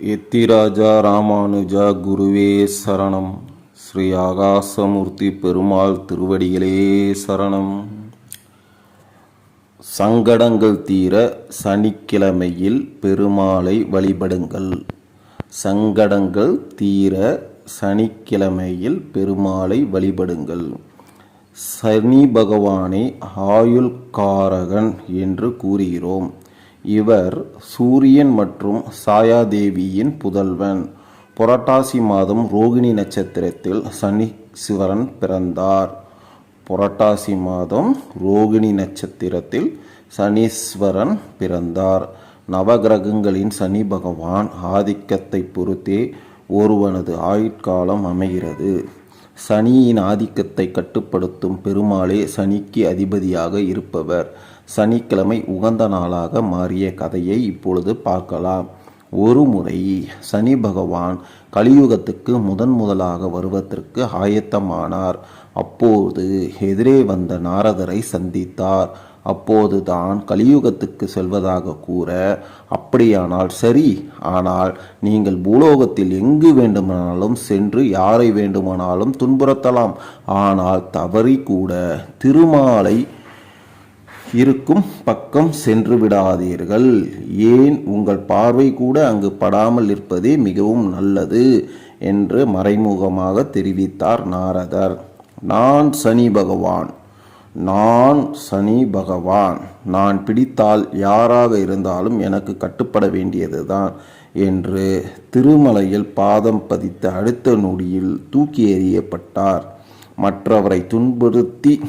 எத்திராஜா ராமானுஜா குருவே சரணம். ஸ்ரீ ஆகாசமூர்த்தி பெருமாள் திருவடிகளே சரணம். சங்கடங்கள் தீர சனிக்கிழமையில் பெருமாளை வழிபடுங்கள். சங்கடங்கள் தீர சனிக்கிழமையில் பெருமாளை வழிபடுங்கள். சனி பகவானை ஆயுள்காரகன் என்று கூறுகிறோம். இவர் சூரியன் மற்றும் சாயாதேவியின் புதல்வன். புரட்டாசி மாதம் ரோகிணி நட்சத்திரத்தில் சனீஸ்வரன் பிறந்தார். புரட்டாசி மாதம் ரோகிணி நட்சத்திரத்தில் சனீஸ்வரன் பிறந்தார். நவகிரகங்களின் சனி பகவான் ஆதிக்கத்தை பொறுத்தே ஒருவனது ஆயுட்காலம் அமைகிறது. சனியின் ஆதிக்கத்தை கட்டுப்படுத்தும் பெருமாளே சனிக்கு அதிபதியாக இருப்பவர். சனிக்கிழமை உகந்த நாளாக மாறிய கதையை இப்பொழுது பார்க்கலாம். ஒரு முறை சனி பகவான் கலியுகத்துக்கு முதன் முதலாக வருவதற்கு ஆயத்தமானார். அப்போது எதிரே வந்த நாரதரை சந்தித்தார். அப்போதுதான் கலியுகத்துக்கு செல்வதாக கூற அப்படியானால் சரி ஆனால் நீங்கள் பூலோகத்தில் எங்கு வேண்டுமானாலும் சென்று யாரை வேண்டுமானாலும் துன்புறுத்தலாம். ஆனால் தவறி கூட திருமாலை இருக்கும் பக்கம் சென்று விடாதீர்கள். ஏன்? உங்கள் பார்வை கூட அங்கு படாமல் இருப்பதே மிகவும் நல்லது என்று மறைமுகமாக தெரிவித்தார் நாரதர். நான் சனி பகவான். நான் சனி பகவான். நான் பிடித்தால் யாராக இருந்தாலும் எனக்கு கட்டுப்பட வேண்டியதுதான் என்று திருமலையில் பாதம் பதித்த அடுத்த நொடியில் தூக்கி எறியப்பட்டார். மற்றவரை துன்புறுத்தி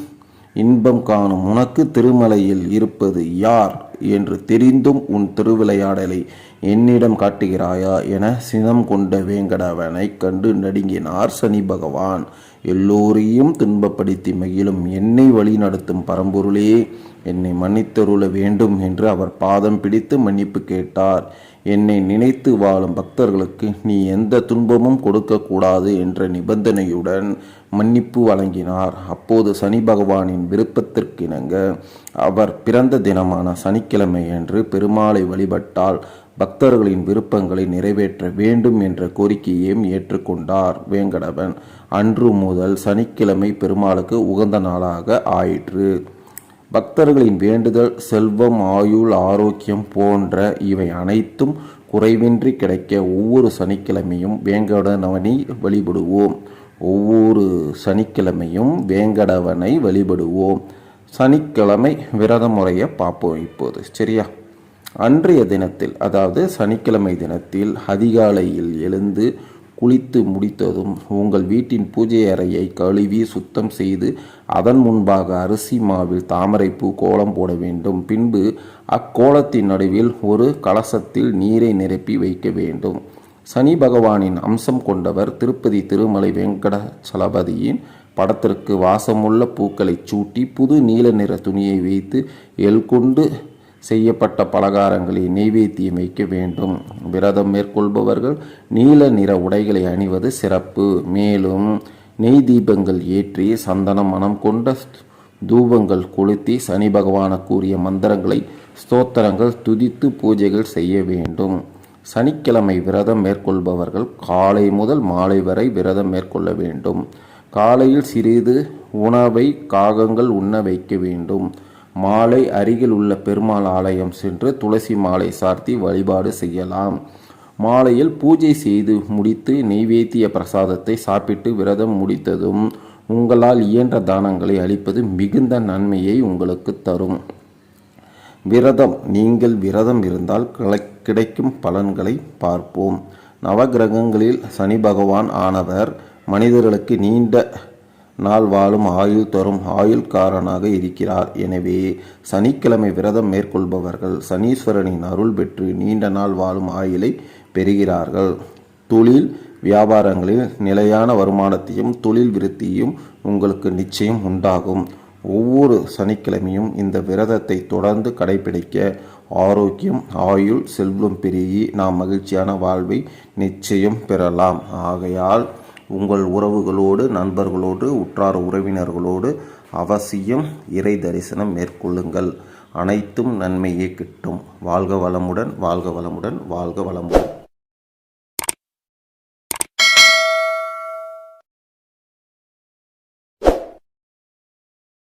இன்பம் காணும் உனக்கு திருமலையில் இருப்பது யார் என்று தெரிந்தும் உன் திருவிளையாடலை என்னிடம் காட்டுகிறாயா என சினம் கொண்ட வேங்கடவனை கண்டு நடுங்கினார் சனி பகவான். எல்லோரையும் துன்பப்படுத்தி மகிழும் என்னை வழி நடத்தும் பரம்பொருளே என்னை மன்னித்தருள வேண்டும் என்று அவர் பாதம் பிடித்து மன்னிப்பு கேட்டார். என்னை நினைத்து வாழும் பக்தர்களுக்கு நீ எந்த துன்பமும் கொடுக்கக்கூடாது என்ற நிபந்தனையுடன் மன்னிப்பு வழங்கினார். அப்போது சனி பகவானின் விருப்பத்திற்கிணங்க அவர் பிறந்த தினமான சனிக்கிழமை என்று பெருமாளை வழிபட்டால் பக்தர்களின் விருப்பங்களை நிறைவேற்ற வேண்டும் என்ற கோரிக்கையையும் ஏற்றுக்கொண்டார் வேங்கடவன். அன்று முதல் சனிக்கிழமை பெருமாளுக்கு உகந்த நாளாக ஆயிற்று. பக்தர்களின் வேண்டுதல் செல்வம் ஆயுள் ஆரோக்கியம் போன்ற இவை அனைத்தும் குறைவின்றி கிடைக்க ஒவ்வொரு சனிக்கிழமையும் வேங்கடவனை வழிபடுவோம். ஒவ்வொரு சனிக்கிழமையும் வேங்கடவனை வழிபடுவோம். சனிக்கிழமை விரத முறையை பார்ப்போம் இப்போது. சரியா? அன்றைய தினத்தில் அதாவது சனிக்கிழமை தினத்தில் அதிகாலையில் எழுந்து குளித்து முடித்ததும் உங்கள் வீட்டின் பூஜை அறையை கழுவி சுத்தம் செய்து அதன் முன்பாக அரிசி மாவில் தாமரைப்பூ கோலம் போட வேண்டும். பின்பு அக்கோலத்தின் நடுவில் ஒரு கலசத்தில் நீரை நிரப்பி வைக்க வேண்டும். சனி பகவானின் அம்சம் கொண்டவர் திருப்பதி திருமலை வெங்கடச்சலபதியின் படத்திற்கு வாசமுள்ள பூக்களை சூட்டி புது நீல நிற துணியை வைத்து எல் கொண்டு செய்யப்பட்ட பலகாரங்களை நெய்வேத்தியம் வைக்க வேண்டும். விரதம் மேற்கொள்பவர்கள் நீல நிற உடைகளை அணிவது சிறப்பு. மேலும் நெய் தீபங்கள் ஏற்றி சந்தனம் மனம் கொண்ட தூபங்கள் கொளுத்தி சனி பகவானுக்குரிய மந்திரங்களை ஸ்தோத்திரங்கள் துதித்து பூஜைகள் செய்ய வேண்டும். சனிக்கிழமை விரதம் மேற்கொள்பவர்கள் காலை முதல் மாலை வரை விரதம் மேற்கொள்ள வேண்டும். காலையில் சிறிது உணவை காகங்கள் உண்ண வைக்க வேண்டும். மாலை அருகில் உள்ள பெருமாள் ஆலயம் சென்று துளசி மாலை சார்த்தி வழிபாடு செய்யலாம். மாலையில் பூஜை செய்து முடித்து நெய்வேத்திய பிரசாதத்தை சாப்பிட்டு விரதம் முடித்ததும் உங்களால் இயன்ற தானங்களை அளிப்பது மிகுந்த நன்மையை உங்களுக்கு தரும். விரதம் நீங்கள் விரதம் இருந்தால் கிடைக்கும் பலன்களை பார்ப்போம். நவகிரகங்களில் சனி பகவான் ஆனவர் மனிதர்களுக்கு நீண்ட நாள் வாழும் ஆயுள் தரும் ஆயுள்காரனாக இருக்கிறார். எனவே சனிக்கிழமை விரதம் மேற்கொள்பவர்கள் சனீஸ்வரனின் அருள் பெற்று நீண்ட நாள் வாழும் ஆயுளை பெறுகிறார்கள். தொழில் வியாபாரங்களில் நிலையான வருமானத்தையும் தொழில் விருத்தியும் உங்களுக்கு நிச்சயம் உண்டாகும். ஒவ்வொரு சனிக்கிழமையும் இந்த விரதத்தை தொடர்ந்து கடைபிடிக்க ஆரோக்கியம் ஆயுள் செல்வம் பெருகி நாம் மகிழ்ச்சியான வாழ்வை நிச்சயம் பெறலாம். ஆகையால் உங்கள் உறவுகளோடு நண்பர்களோடு உற்றார் உறவினர்களோடு அவசியம் இறை தரிசனம் மேற்கொள்ளுங்கள். அனைத்தும் நன்மையே கிட்டும். வாழ்க வளமுடன் வாழ்க வளமுடன் வாழ்க வளமுடன்.